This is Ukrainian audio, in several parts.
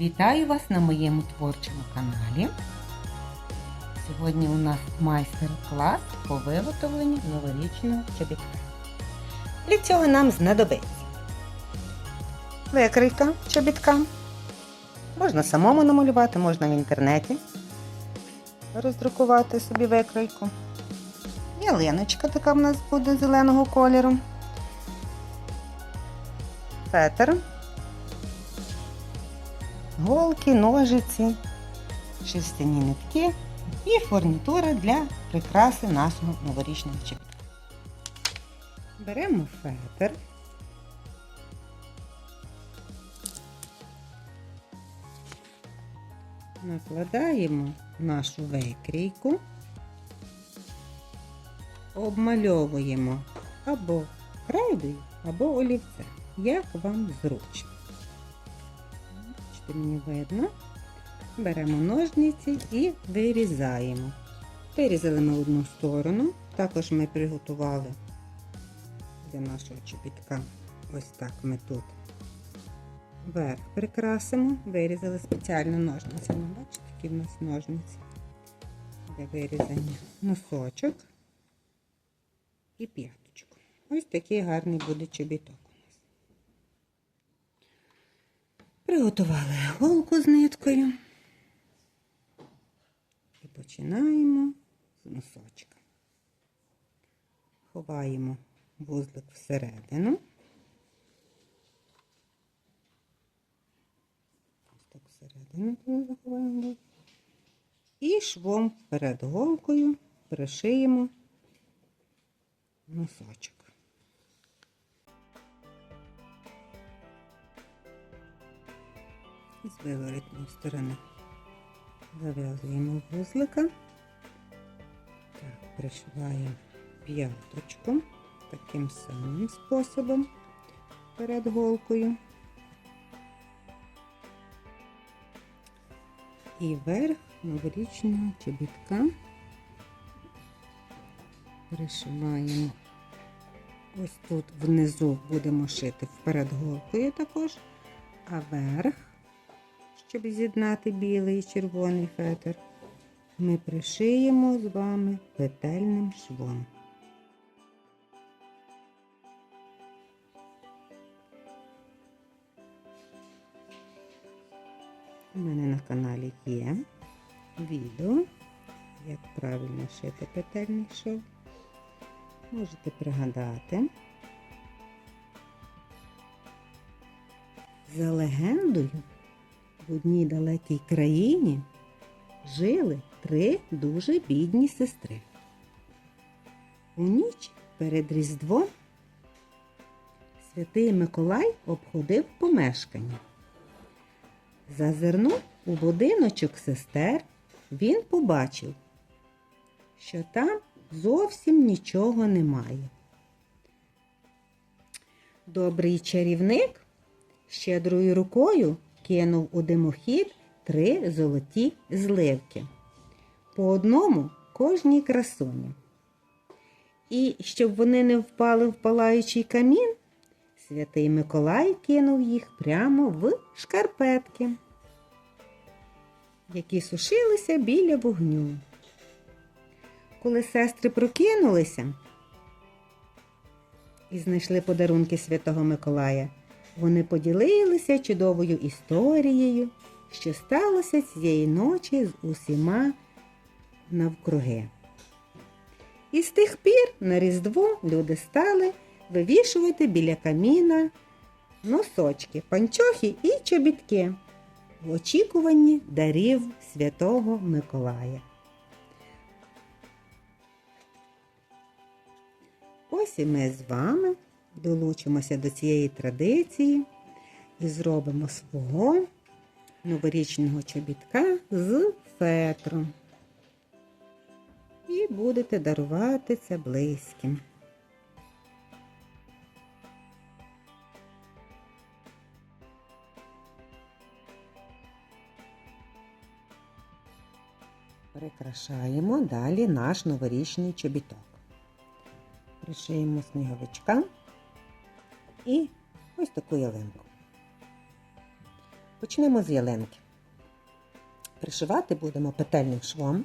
Вітаю вас на моєму творчому каналі. Сьогодні у нас майстер-клас по виготовленню новорічного чобітка. Для цього нам знадобиться викрийка чобітка. Можна самому намалювати, можна в інтернеті роздрукувати собі викройку. Ялиночка така в нас буде зеленого кольору. Фетр голки, ножиці, шерстяні нитки і фурнітура для прикраси нашого новорічного чіпка. Беремо фетр. Накладаємо нашу викрійку, обмальовуємо або крейдою, або олівцем, як вам зручно. Мені видно. Беремо ножниці і вирізаємо. Вирізали ми одну сторону. Також ми приготували для нашого чобітка. Ось так ми тут верх прикрасимо. Вирізали спеціально ножницями. Бачите, які в нас ножниці для вирізання. Носочок і п'яточку. Ось такий гарний буде чобіток. Приготували голку з ниткою і починаємо з носочка. Ховаємо вузлик всередину. Ось так всередину заховаємо. І швом перед голкою пришиємо носочок. З виворотної сторони зав'язуємо вузлика, так, пришиваємо п'яточку таким самим способом перед голкою. І верх новорічного чобітка пришиваємо. Ось тут внизу будемо шити вперед голкою також, а верх щоб з'єднати білий і червоний фетр, ми пришиємо з вами петельним швом. У мене на каналі є відео, як правильно шити петельний шов. Можете пригадати. За легендою, в одній далекій країні жили три дуже бідні сестри. У ніч перед Різдвом святий Миколай обходив помешкання. Зазирнув у будиночок сестер, він побачив, що там зовсім нічого немає. Добрий чарівник щедрою рукою кинув у димохід три золоті зливки. По одному кожній красуні. І щоб вони не впали в палаючий камін, святий Миколай кинув їх прямо в шкарпетки, які сушилися біля вогню. Коли сестри прокинулися і знайшли подарунки святого Миколая, вони поділилися чудовою історією, що сталося цієї ночі з усіма навкруги. І з тих пір на Різдво люди стали вивішувати біля каміна носочки, панчохи і чобітки в очікуванні дарів Святого Миколая. Ось і ми з вами долучимося до цієї традиції і зробимо свого новорічного чобітка з фетру. І будете дарувати це близьким. Прикрашаємо далі наш новорічний чобіток. Пришиємо сніговичка і ось таку ялинку. Почнемо з ялинки. Пришивати будемо петельним швом.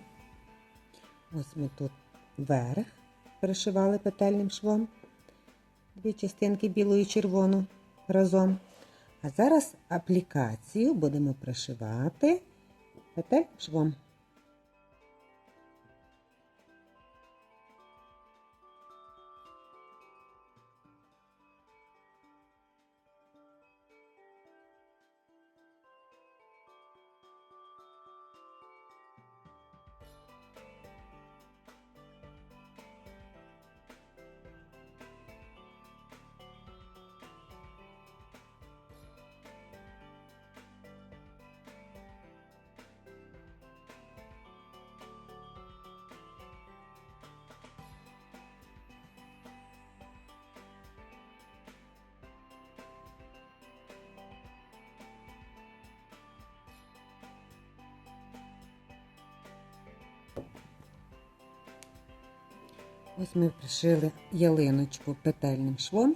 Ось ми тут верх пришивали петельним швом. Дві частинки білу і червону разом. А зараз аплікацію будемо пришивати петельним швом. Ось ми пришили ялиночку петельним швом.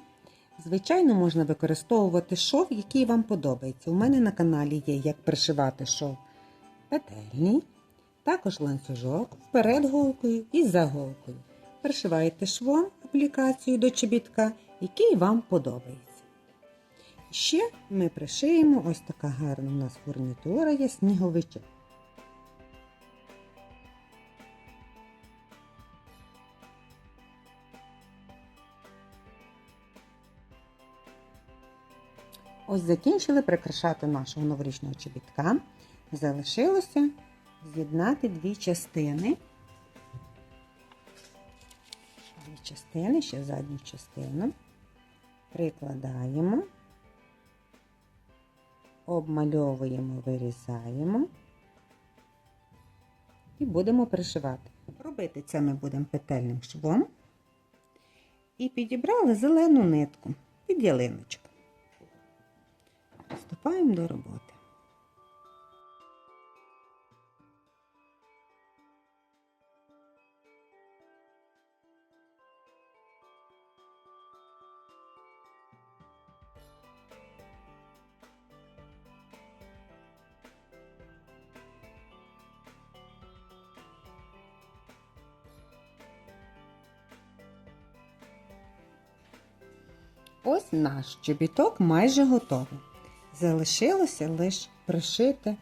Звичайно, можна використовувати шов, який вам подобається. У мене на каналі є, як пришивати шов петельний, також ланцюжок вперед голкою і за голкою. Пришиваєте швом аплікацію до чобітка, який вам подобається. Ще ми пришиємо ось така гарна у нас фурнітура є сніговичок. Ось закінчили прикрашати нашого новорічного чобітка. Залишилося з'єднати дві частини. Дві частини, ще задню частину. Прикладаємо, обмальовуємо, вирізаємо і будемо пришивати. Робити це ми будемо петельним швом і підібрали зелену нитку під ялиночку. Приступаємо до роботи. Ось наш чобіток майже готовий. Залишилося лише пришити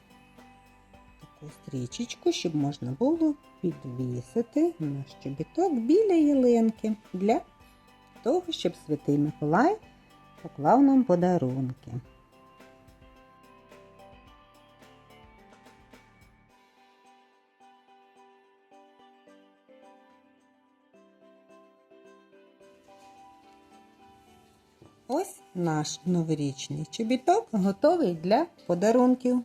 таку стрічечку, щоб можна було підвісити наш щобіток біля ялинки для того, щоб святий Миколай поклав нам подарунки. Наш новорічний чобіток готовий для подарунків.